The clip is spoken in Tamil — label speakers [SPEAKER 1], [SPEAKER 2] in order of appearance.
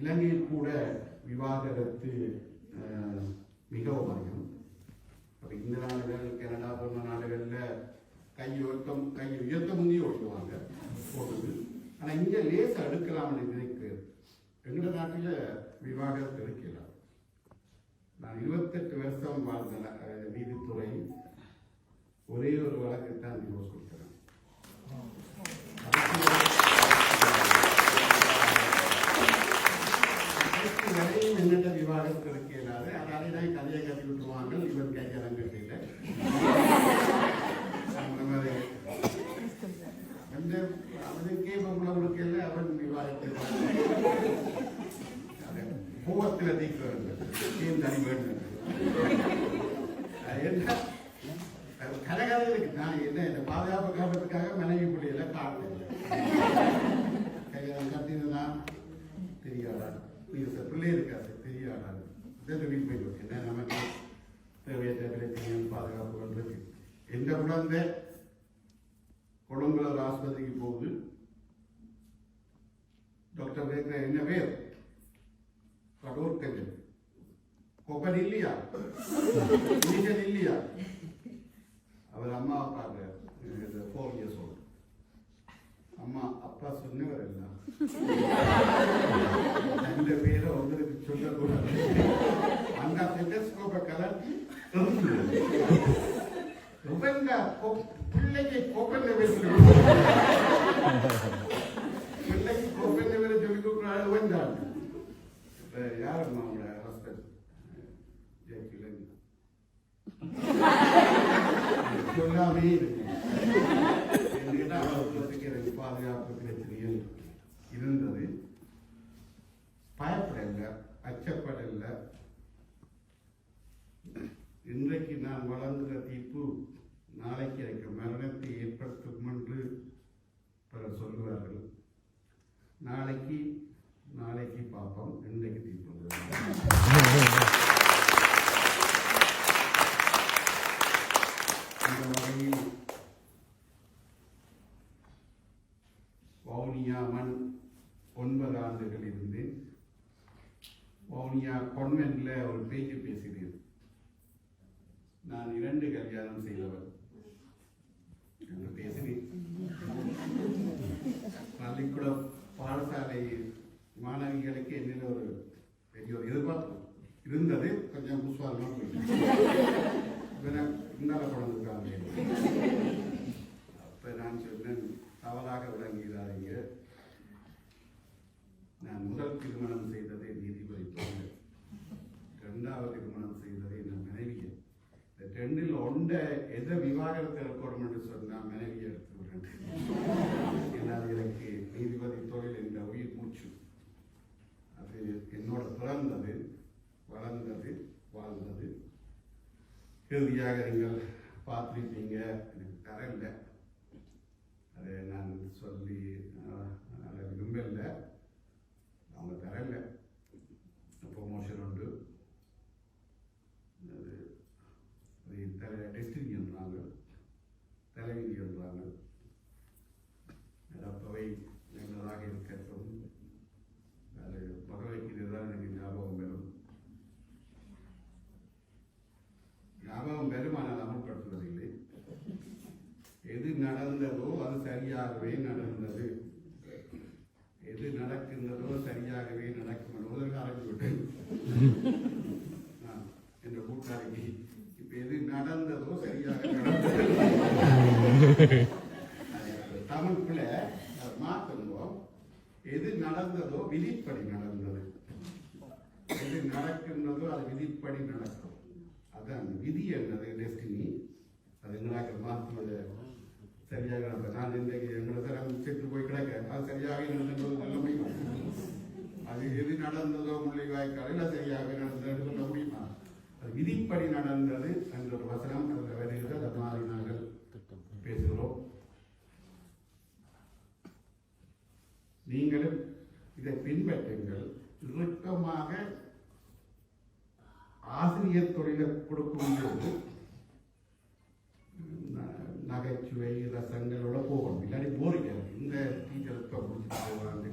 [SPEAKER 1] இலங்கையில் கூட விவாகரத்து மிகவும் அதிகம். அப்போ இந்த நாடுகள் கனடா போன்ற நாடுகளில் கை கை உயர்த்த முந்தைய ஓட்டுவாங்க போடுது. ஆனால் இங்கே லேசை அடுக்கலாம்னு நினைக்கு எங்கள் நாட்டில் விவாகரத்து எடுக்கலாம் நான் இருபத்தெட்டு வருஷம் வாழ்ந்த நீதித்துறை ஒரே ஒரு வழக்கு தான் டிவோர்ஸ் கொடுக்கிறேன் பூவத்தில் தீக்கிறது ஏன் தனி வேண்டும் என்ன? கலகலைகளுக்கு நான் என்ன இந்த பாதுகாப்பு காரணத்துக்காக மனைவி பிள்ளையில காட்டுறேன் கத்தினா கட்டினா தெரியாதா? பிள்ளை இருக்காது. தெரியாதா? வீட்டு போய் என்ன நமக்கு தேவையற்ற பிரச்சனைகள் பாதுகாப்புகள் இருக்கு எந்த குழந்தை? கொழும்புல ஒரு ஆஸ்பத்திரிக்கு போகுது. டாக்டர் என்ன பேர்? இல்லையா? நீங்கள் இல்லையா? அவர் அம்மா பார்க்க ஃபோர் இயர்ஸ் ஓல்டு அம்மா அப்பா சொன்னவர் எல்லாம் அந்த பேரை உங்களுக்கு சொல்லக்கூடாது. அந்த ஸ்டெட்டஸ்கோப்பை கலட்டி பிள்ளைக்கு கோப்பன் பிள்ளைக்கு கோப்பன் கொடுக்குறாரு? சொல்லாமே இருக்கு என்கிட்ட எனக்கு பாதுகாப்பு பிரச்சனைகள் இருந்தது பயப்படல அச்சப்படல இன்றைக்கு நான் வழங்குகிற தீர்ப்பு நாளைக்கு எனக்கு மரணத்தை ஏற்படுத்தும் என்று பலர் சொல்கிறார்கள் நாளைக்கு நாளைக்கு பார்ப்போம் இன்றைக்கு தீர்ப்பு இருந்து வவுனியா கொன்வென்ட்ல ஒரு பேச்சு பேசினேன் நான் இரண்டு கல்யாணம் செய்தவர் என்று பேசினேன் பள்ளிக்கூட பாடசாலை மாணவிகளுக்கு என்னில் ஒரு பெரிய ஒரு எதிர்பார்ப்பு இருந்தது. கொஞ்சம் புஷ்வாலமாக போயிட்டு. இவனை இன்னால அப்ப நான் சொன்னேன் தவறாக விளங்கி நான் முதல் திருமணம் செய்ததை நீதிபதி பொண்ணு ரெண்டாவது திருமணம் செய்ததை நான் மனைவியை. இந்த ரெண்டில் ஒன்றை எதை விவாகரத்து எடுக்கணும் என்று சொன்னால் மனைவி எடுத்து விடுறேன். அது எனக்கு நீதிபதி தொழில் என்ற உயிர் மூச்சு. அது என்னோட பிறந்தது வளர்ந்தது வாழ்ந்தது. இறுதியாக நீங்கள் பார்த்துருப்பீங்க. எனக்கு தரல அதை நான் சொல்லி விரும்பலை அவங்க தரல ப்ரொமோஷன் உண்டு அது அது தலை டிஸ்ட்ரிக்ட் என்றாங்க தலைவிதி என்றாங்க. அப்பவை நல்லதாக இருக்கட்டும் அது பகவைக்கு தான் எனக்கு ஞாபகம் வரும். ஞாபகம் வரும் ஆனால் அமல்படுத்துவதில்லை. எது நடந்ததோ அது சரியாகவே நடந்தது. எது நடக்கின்றதோ சரியாகவே நடக்கும். என்பதற்கு ஆரம்பித்து விட்டேன் நான் என்ற கூட்டாளிக்கு இப்ப எது நடந்ததோ சரியாக நடந்தது அது தமிழ் பிள்ளை அதை மாற்றணும் எது நடந்ததோ விதிப்படி நடந்தது. எது நடக்கின்றதோ அது விதிப்படி நடக்கும். அதான் விதி என்னது டெஸ்டினி அது எங்களாக மாற்றுவது சரியாக நடந்தது. நான் இன்றைக்கு எங்களை தரம் செத்து போய் கிடக்க அது சரியாக நடந்தது சொல்ல முடியும்? அது எது நடந்ததோ முள்ளிவாய்க்காலில் அது சரியாகவே நடந்ததுன்னு சொல்ல முடியுமா? அது விதிப்படி நடந்தது என்ற ஒரு வசனம் அதில் வருகிறது அது மாறினார்கள். பேசுகிறோம். நீங்களும் இதை பின்பற்றுங்கள். இறுக்கமாக ஆசிரியர் துறையில கொடுக்கும்போது நகைச்சுவை ரசங்களோட போகணும். இல்லாட்டி போறீங்க இந்த டீச்சர் இப்போ போவாங்க.